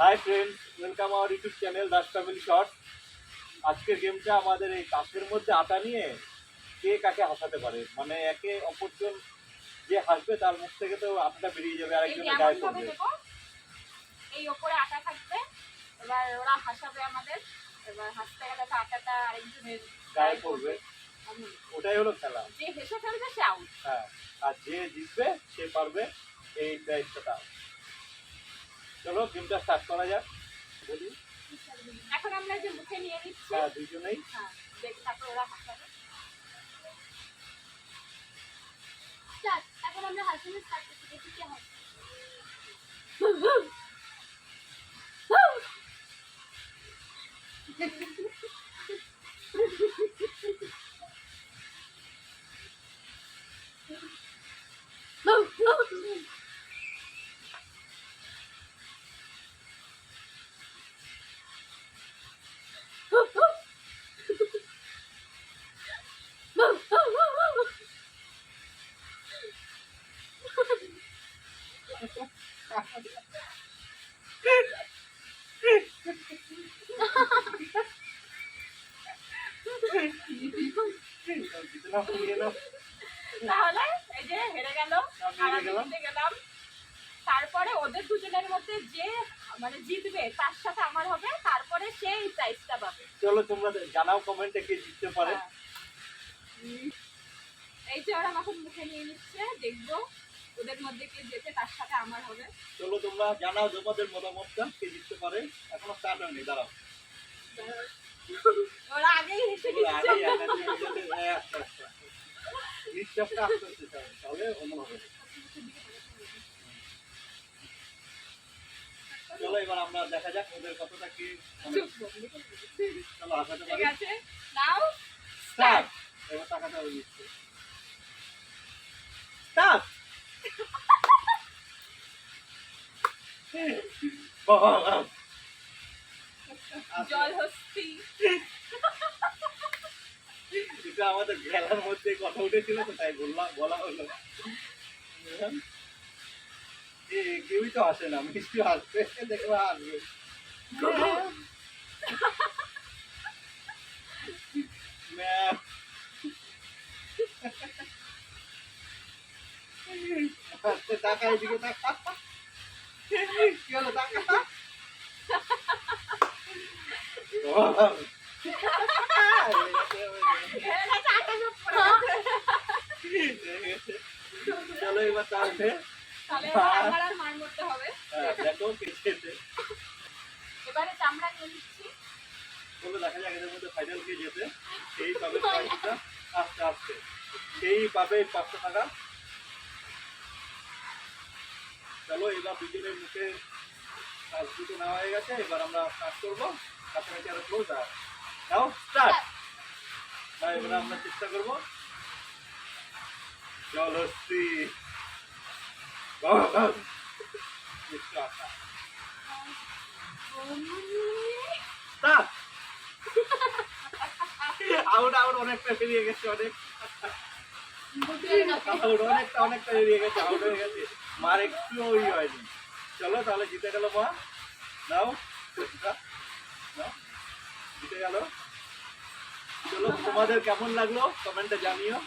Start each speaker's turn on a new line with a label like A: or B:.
A: Hi friends welcome our YouTube channel Das family short আজকের গেমটা আমাদের এই কাছের মধ্যে আটা নিয়ে কে কাকে হাসাতে পারে? মানে একে অপরজন যে হাসবে তার মুখ থেকে তো আটাটা বেরিয়ে যাবে আরেকজনের
B: এমন
A: গায়ে পড়বে।
B: এই ওপরে আটা থাকবে এবার ওরা হাসাবে আমাদের এবার হাসতে গেলে তো আটাটা আরেকজনের
A: গায়ে পড়বে। ওটাই হলো খেলা।
B: যে হেসে ফেলবে সে আউট
A: হ্যাঁ আর যে জিতবে সে পারবে এই প্রাইজটা চলো গেমটা স্টার্ট করা যাক। বলি।
B: এখন আমরা যে মুখে নিয়ে নিচ্ছি
A: হ্যাঁ দুজনেই।
B: হ্যাঁ দেখ তারপর ওরা হাসাবে তাহলে এই যে হেরে গেল
A: আমি
B: আর
A: হেরে
B: আমি
A: গেলাম।
B: তারপরে ওদের দুজনের মধ্যে যে মানে জিতবে তার সাথে আমার হবে তারপরে সেই প্রাইজটা পাবে
A: চলো তোমরা জানাও কমেন্টে কে জিততে পারে
B: হ্যাঁ। এই যে ওরা এখন মুখে নিয়ে নিচ্ছে দেখব ওদের মধ্যে কে যেতে তার সাথে আমার হবে।
A: চলো তোমরা জানাও তোমাদের মতামতটা কে জিততে পারে। এখনও স্টার্ট হয়নি দাঁড়াও।
B: ওরা আগেই হেসে দিচ্ছে
A: আচ্ছা। নিঃশ্বাসটা আস্তে আস্তে তাহলে অন্য হবে। চলো এবার আমরা দেখা যাক ওদের কতটা কি মানে। চলো আসাতে
B: ঠিক
A: পারি
B: আছে নাও
A: স্টার্ট! এবার টাকাটা হয়ে
B: জল হস্তি
A: এটা আমাদের খেলার মধ্যে কথা উঠেছিল তো তাই বললাম, বলা হলো। কেউই তো আসে না, মিষ্টি আসবে দেখবে আসবে। টাকা এদিকে টাকা কি হলো টাকা। চলো এবার তাহলে দেখো
B: এবারে চামড়া নিয়ে নিচ্ছি
A: বলে দেখা যাক এদের মধ্যে ফাইনাল কে যেতে সেই পাবে আস্তে আস্তে সেই পাবে পাঁচশো টাকা চলো, এবার দুজনের মুখে কাজ দুটো নেওয়া হয়ে গেছে, এবার আমরা স্টার্ট করব। কাছাকাছি আরও ক্লোজ আর নাও স্টার্ট হ্যাঁ এবার আমরা চেষ্টা করব। স্টার্ট! আউট আউট, অনেকটা বেরিয়ে গেছে, অনেক। অনেকটা অনেকটা বেরিয়ে গেছে আউট গেছে। মার একটু ওই হয়নি। চলো তাহলে জিতে গেল মা। নাও, জিতে গেল। চলো, তোমাদের কেমন লাগল? কমেন্টে জানিও।